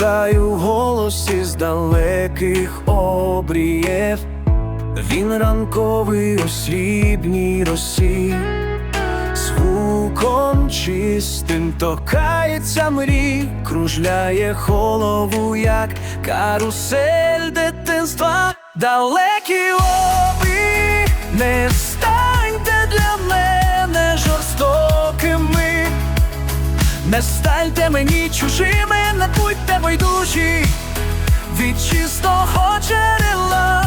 слухаю голос із далеких обрієв, він ранковий у срібній росі, звуком чистим токається мрій, кружляє голову, як карусель дитинства, далекі обрії, не станьте для мене жорстокими. Не станьте мені чужими, джерела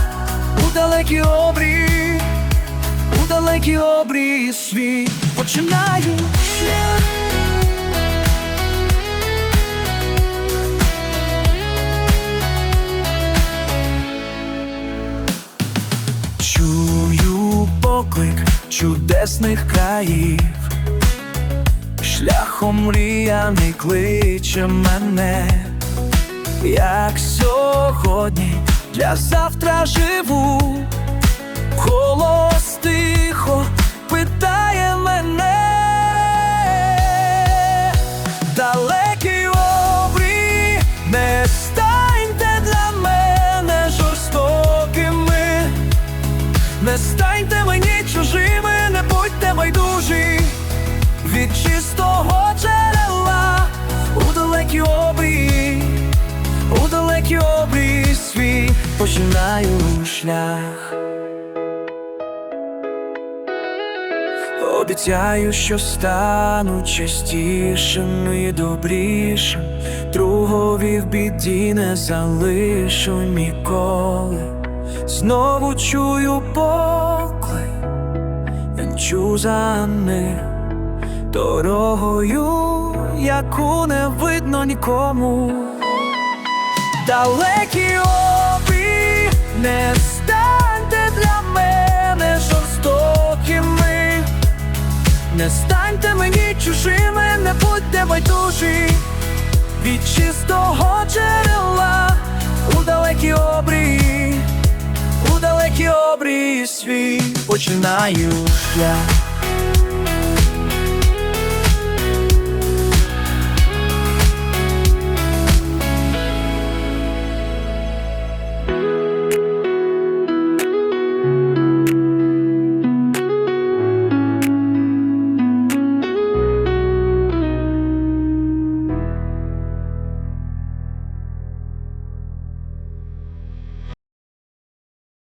у далекі обрії, у далекі обрії світ починаю. Чую поклик чудесних країв. Шляхом мріяний кличе мене, як сьогодні для завтра живу, голос тихо питає мене, далекі обрії, не станьте для мене жорстокими, не станьте мені чужими, не будьте байдужі. Від чистого джерела у далекі обрії, починаю шлях. Обіцяю, що стану частішим і добрішим, другові в біді не залишу ніколи. Знову чую поклик, вінчу за ним дорогою, яку не видно нікому. Далекі обі, не станьте для мене жорстокими, не станьте мені чужими, не будьте байдужі від чистого джерела у далекі обрії, у далекі обрії свій починаю шлях.